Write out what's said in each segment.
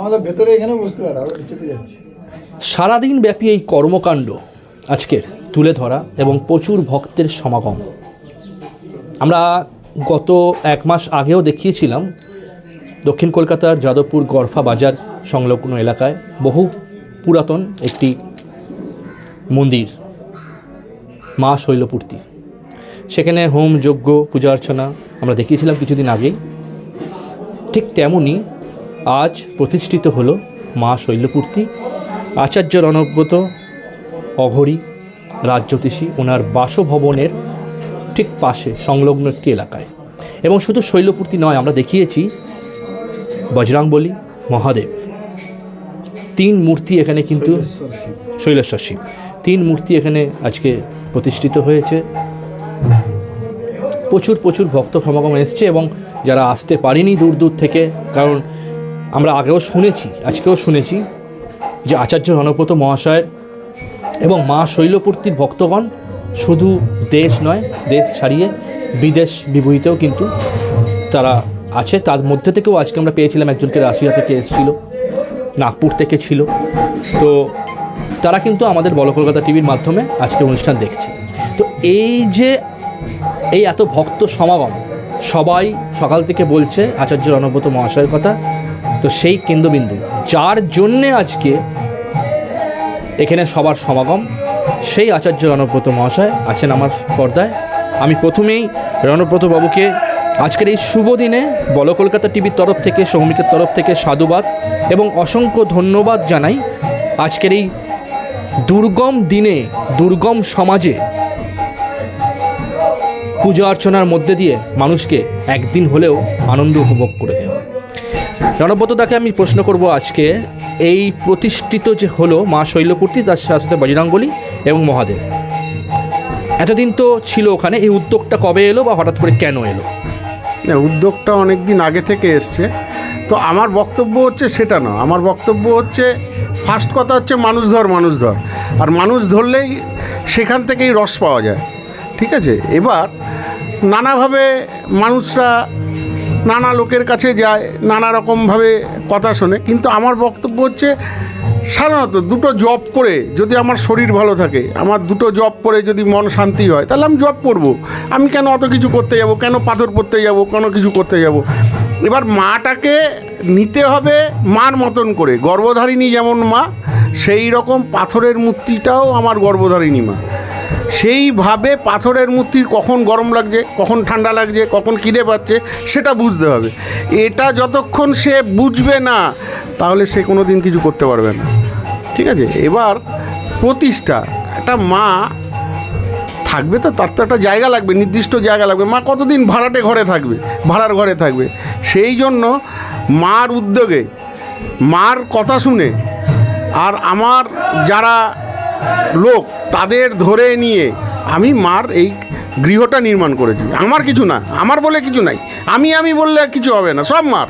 আমাদের ভেতরে এখানে বুঝতে পারো চেপে সারাদিন ব্যাপী এই কর্মকাণ্ড আজকের তুলে ধরা এবং প্রচুর ভক্তের সমাগম। আমরা গত এক মাস আগেও দেখিয়েছিলাম দক্ষিণ কলকাতার যাদবপুর গরফা বাজার সংলগ্ন এলাকায় বহু পুরাতন একটি মন্দির, মা শৈলপূর্তি। সেখানে হোম, যজ্ঞ, পূজা অর্চনা আমরা দেখিয়েছিলাম কিছুদিন আগেই। ঠিক তেমনই আজ প্রতিষ্ঠিত হল মা শৈলপূর্তি, আচার্য রণব্রত, অঘরী, রাজ্যোতিষী, ওনার বাসভবনের ঠিক পাশে সংলগ্ন একটি এলাকায়। এবং শুধু শৈলপূর্তি নয়, আমরা দেখিয়েছি বজরাংবলী মহাদেব। তিন মূর্তি এখানে কিন্তু শৈলেশ্বর শিব। তিন মূর্তি এখানে আজকে প্রতিষ্ঠিত হয়েছে। প্রচুর প্রচুর ভক্ত সমাগম এসছে এবং যারা আসতে পারেনি দূর দূর থেকে, কারণ আমরা আগেও শুনেছি, আজকেও শুনেছি যে আচার্য রণব্রত মহাশয়ের এবং মা শৈলপূর্তির ভক্তগণ শুধু দেশ নয়, দেশ ছাড়িয়ে বিদেশ বিভূতিতেও কিন্তু তারা আছে। তার মধ্যে থেকেও আজকে আমরা পেয়েছিলাম একজনকে, রাশিয়া থেকে এসেছিল, নাগপুর থেকে ছিল। তো তারা কিন্তু আমাদের বল কলকাতা টিভির মাধ্যমে আজকে অনুষ্ঠান দেখছে। তো এই যে এই এত ভক্ত সমাগম, সবাই সকাল থেকে বলছে আচার্য রণব্রত মহাশয়ের কথা তো সেই কেন্দ্রবিন্দু, যার জন্যে আজকে এখানে সবার সমাগম, সেই আচার্য রণব্রত মহাশয় আছেন আমার পর্দায়। আমি প্রথমেই রণব্রত বাবুকে আজকের এই শুভ দিনে বল কলকাতা টিভির তরফ থেকে, সৌমিকের তরফ থেকে সাধুবাদ এবং অসংখ্য ধন্যবাদ জানাই আজকের এই দুর্গম দিনে, দুর্গম সমাজে পূজা অর্চনার মধ্যে দিয়ে মানুষকে একদিন হলেও আনন্দ উপভোগ করে দেওয়া। রণব্রতদাকে আমি প্রশ্ন করব আজকে, এই প্রতিষ্ঠিত যে হলো মা শৈলপূর্তি, তার সাথে বজরাঙ্গলি এবং মহাদেব। এতদিন তো ছিল ওখানে, এই উদ্যোগটা কবে এলো বা হঠাৎ করে কেন এলো? উদ্যোগটা অনেক দিন আগে থেকে এসছে। তো আমার বক্তব্য হচ্ছে সেটা না, আমার বক্তব্য হচ্ছে ফার্স্ট কথা হচ্ছে মানুষ ধর মানুষ ধর। আর মানুষ ধরলেই সেখান থেকেই রস পাওয়া যায়, ঠিক আছে? এবার নানাভাবে মানুষরা নানা লোকের কাছে যায়, নানা রকমভাবে কথা শোনে। কিন্তু আমার বক্তব্য হচ্ছে, সাধারণত দুটো জব করে যদি আমার শরীর ভালো থাকে, আমার দুটো জব করে যদি মন শান্তি হয়, তাহলে আমি জব করব। আমি কেন অত কিছু করতে যাব? কেন পাথর পড়তে যাব? কেন কিছু করতে যাব? এবার মাটাকে নিতে হবে মার মতন করে। গর্ভধারিণী যেমন মা, সেই রকম পাথরের মূর্তিটাও আমার গর্ভধারিণী মা। সেইভাবে পাথরের মূর্তির কখন গরম লাগছে, কখন ঠান্ডা লাগছে, কখন খিদে পাচ্ছে, সেটা বুঝতে হবে। এটা যতক্ষণ সে বুঝবে না, তাহলে সে কোনো দিন কিছু করতে পারবে না। ঠিক আছে? এবার প্রতিষ্ঠা। একটা মা থাকবে তো, তার তো একটা জায়গা লাগবে, নির্দিষ্ট জায়গা লাগবে। মা কতদিন ভাড়াটে ঘরে থাকবে, ভাড়ার ঘরে থাকবে? সেই জন্য মার উদ্যোগে, মার কথা শুনে, আর আমার যারা লোক তাদের ধরে নিয়ে আমি মার এই গৃহটা নির্মাণ করেছি। আমার কিছু না, আমার বলে কিছু নাই। আমি আমি বললে আর কিছু হবে না, সব মার।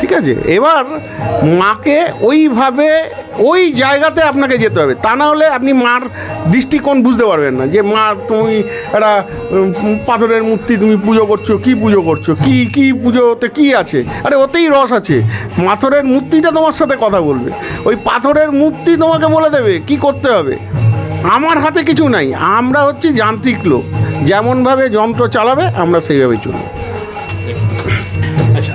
ঠিক আছে? এবার মাকে ওইভাবে ওই জায়গাতে আপনাকে যেতে হবে। তা না হলে আপনি মার দৃষ্টিকোণ বুঝতে পারবেন না যে, মা, তুমি একটা পাথরের মূর্তি তুমি পুজো করছ, কি পুজো করছ? কি কি পুজোতে কি আছে? আরে, ওতেই রস আছে। পাথরের মূর্তিটা তোমার সাথে কথা বলবে। ওই পাথরের মূর্তি তোমাকে বলে দেবে কি করতে হবে। আমার হাতে কিছু নাই। আমরা হচ্ছি যান্ত্রিক লোক। যেমনভাবে যন্ত্র চালাবে, আমরা সেইভাবে চলবো।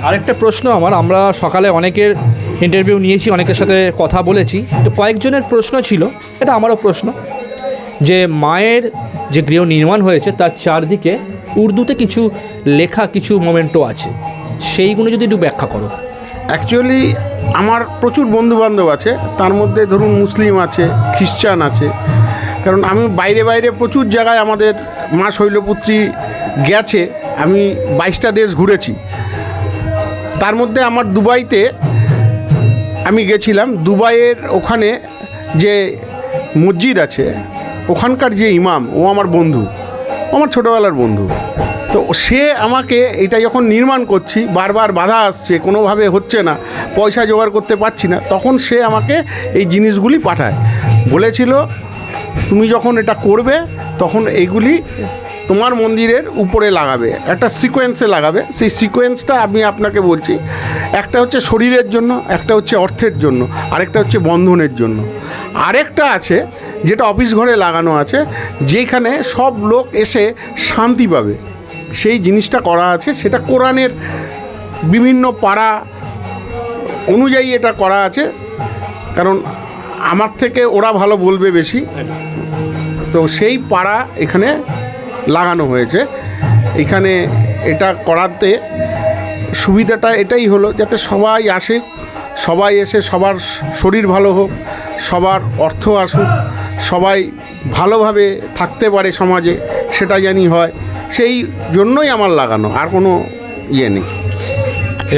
আরেকটা প্রশ্ন আমার, আমরা সকালে অনেকের ইন্টারভিউ নিয়েছি, অনেকের সাথে কথা বলেছি। তো কয়েকজনের প্রশ্ন ছিল, এটা আমারও প্রশ্ন। যে মায়ের যে গৃহ নির্মাণ হয়েছে, তার চারদিকে উর্দুতে কিছু লেখা, কিছু মোমেন্টও আছে। সেইগুলো যদি একটু ব্যাখ্যা করো। অ্যাকচুয়ালি আমার প্রচুর বন্ধু বান্ধব আছে, তার মধ্যে ধরুন মুসলিম আছে, খ্রিস্টান আছে। কারণ আমি বাইরে বাইরে প্রচুর জায়গায় আমাদের মা শৈলপুত্রী গেছে, আমি বাইশটা দেশ ঘুরেছি। তার মধ্যে আমার দুবাইতে আমি গেছিলাম। দুবাইয়ের ওখানে যে মসজিদ আছে, ওখানকার যে ইমাম, ও আমার বন্ধু আমার ছোটোবেলার বন্ধু। তো সে আমাকে এটা যখন নির্মাণ করছি, বারবার বাধা আসছে, কোনোভাবে হচ্ছে না, পয়সা জোগাড় করতে পারছি না, তখন সে আমাকে এই জিনিসগুলি পাঠায়। বলেছিল, তুমি যখন এটা করবে, তখন এইগুলি তোমার মন্দিরের উপরে লাগাবে, একটা সিকোয়েন্সে লাগাবে। সেই সিকোয়েন্সটা আমি আপনাকে বলছি, একটা হচ্ছে শরীরের জন্য, একটা হচ্ছে অর্থের জন্য, আরেকটা হচ্ছে বন্ধনের জন্য। আরেকটা আছে, যেটা অফিস ঘরে লাগানো আছে, যেখানে সব লোক এসে শান্তি পাবে। সেই জিনিসটা করা আছে, সেটা কোরআনের বিভিন্ন পাড়া অনুযায়ী এটা করা আছে। কারণ আমার থেকে ওরা ভালো বলবে বেশি। তো সেই পাড়া এখানে লাগানো হয়েছে। এখানে এটা করাতে সুবিধাটা এটাই হলো যাতে সবাই আসে, সবাই এসে সবার শরীর ভালো হোক, সবার অর্থ আসুক, সবাই ভালোভাবে থাকতে পারে সমাজে, সেটা জানি হয়। সেই জন্যই আমার লাগানো, আর কোনো ইয়ে নেই।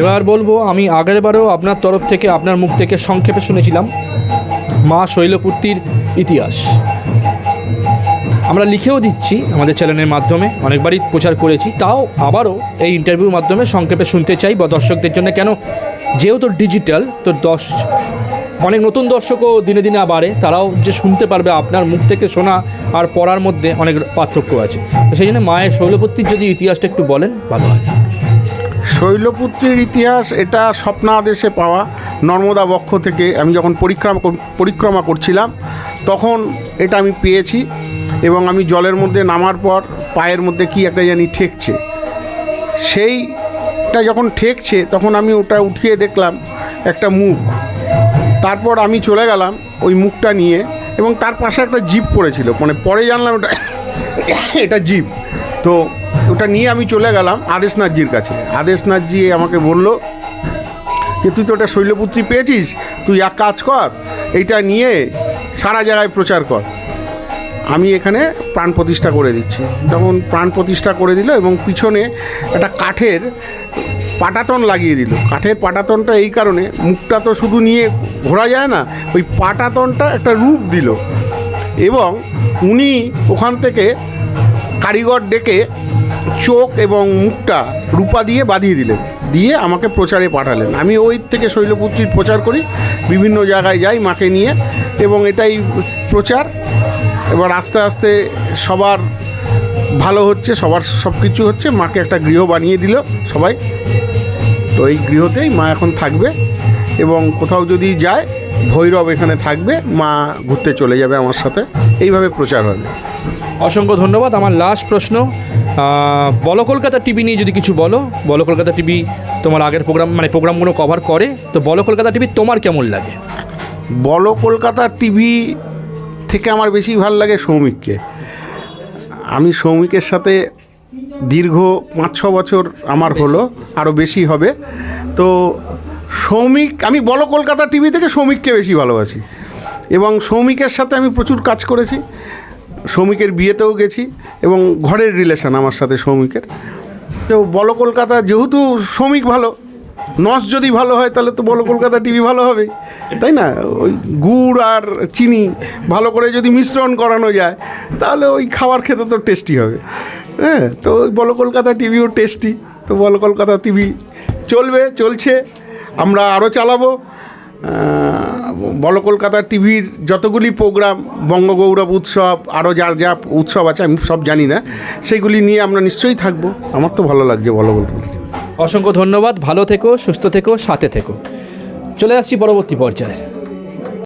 এবার বলব, আমি আগের বারেও আপনার তরফ থেকে, আপনার মুখ থেকে সংক্ষেপে শুনেছিলাম মা শৈলপুত্রীর ইতিহাস। আমরা লিখেও দিচ্ছি আমাদের চ্যানেলের মাধ্যমে, অনেকবারই প্রচার করেছি, তাও আবারও এই ইন্টারভিউর মাধ্যমে সংক্ষেপে শুনতে চাই বা দর্শকদের জন্য, কেন যেহেতু ডিজিটাল তো দশ অনেক নতুন দর্শকও দিনে দিনে বাড়ে, তারাও যে শুনতে পারবে আপনার মুখ থেকে শোনা আর পড়ার মধ্যে অনেক পার্থক্য আছে। সেই জন্য মায়ের শৈলপুত্রীর যদি ইতিহাসটা একটু বলেন, ভালো হয়। শৈলপুত্রীর ইতিহাস, এটা স্বপ্নাদেশে পাওয়া নর্মদা বক্ষ থেকে আমি যখন পরিক্রমা কর- পরিক্রমা করছিলাম, তখন এটা আমি পেয়েছি। এবং আমি জলের মধ্যে নামার পর পায়ের মধ্যে কি একটা জানি ঠেকছে। সেইটা যখন ঠেকছে, তখন আমি ওটা উঠিয়ে দেখলাম একটা মুখ। তারপর আমি চলে গেলাম ওই মুখটা নিয়ে এবং তার পাশে একটা জিপ পড়েছিল। মানে পরে জানলাম ওটা, এটা জিপ। তো ওটা নিয়ে আমি চলে গেলাম আদেশনাথজির কাছে। আদেশনাথজি আমাকে বলল যে, তুই তো ওটা শৈলপুত্রী পেয়েছিস, তুই এক কাজ কর, এইটা নিয়ে সারা জায়গায় প্রচার কর। আমি এখানে প্রাণ প্রতিষ্ঠা করে দিচ্ছি। তখন প্রাণ প্রতিষ্ঠা করে দিল এবং পিছনে একটা কাঠের পাটাতন লাগিয়ে দিল। কাঠের পাটাতনটা এই কারণে মুখটা তো শুধু নিয়ে ঘোরা যায় না, ওই পাটাতনটা একটা রূপ দিল। এবং উনি ওখান থেকে কারিগর ডেকে চোখ এবং মুখটা রূপা দিয়ে বাঁধিয়ে দিলেন। দিয়ে আমাকে প্রচারে পাঠালেন। আমি ওই থেকে শৈলপুত্রীর প্রচার করি, বিভিন্ন জায়গায় যাই মাকে নিয়ে এবং এটাই প্রচার। এবার আস্তে আস্তে সবার ভালো হচ্ছে সবার সব কিছু হচ্ছে। মাকে একটা গৃহ বানিয়ে দিল সবাই। তো এই গৃহতেই মা এখন থাকবে এবং কোথাও যদি যায় ভৈরব এখানে থাকবে মা ঘুরতে চলে যাবে আমার সাথে। এইভাবে প্রচার হবে। অসংখ্য ধন্যবাদ। আমার লাস্ট প্রশ্ন বলো কলকাতা টিভি নিয়ে যদি কিছু বলো বলো কলকাতা টিভি তোমার আগের প্রোগ্রাম মানে প্রোগ্রামগুলো কভার করে তো বলো কলকাতা টিভি তোমার কেমন লাগে? বলো কলকাতা টিভি থেকে আমার বেশি ভালো লাগে সৌমিককে। আমি সৌমিকের সাথে দীর্ঘ পাঁচ ছ বছর আমার হলো আরও বেশি হবে। তো সৌমিক আমি বলো কলকাতা টিভি থেকে সৌমিককে বেশি ভালোবাসি। এবং সৌমিকের সাথে আমি প্রচুর কাজ করেছি। সৌমিকের বিয়েতেও গেছি এবং ঘরের রিলেশন আমার সাথে সৌমিকের। তো বলো কলকাতা যেহেতু শ্রমিক ভালো নস যদি ভালো হয়, তাহলে তো বলো কলকাতা টিভি ভালো হবে। তাই না? ওই গুড় আর চিনি ভালো করে যদি মিশ্রণ করানো যায়, তাহলে ওই খাবার খেতে তো টেস্টি হবে। হ্যাঁ তো ওই বলো কলকাতা টিভিও টেস্টি তো বলো কলকাতা টিভি চলবে, চলছে, আমরা আরও চালাবো। বলো কলকাতা টিভির যতগুলি প্রোগ্রাম বঙ্গগৌরব উৎসব আরও যার যা উৎসব আছে, আমি সব জানি না সেগুলি নিয়ে আমরা নিশ্চয়ই থাকব। আমার তো ভালো লাগছে বলো কলকাতা টিভি। অসংখ্য ধন্যবাদ। ভালো থেকো সুস্থ থেকো সাথে থেকো। চলে আসছি পরবর্তী পর্যায়ে।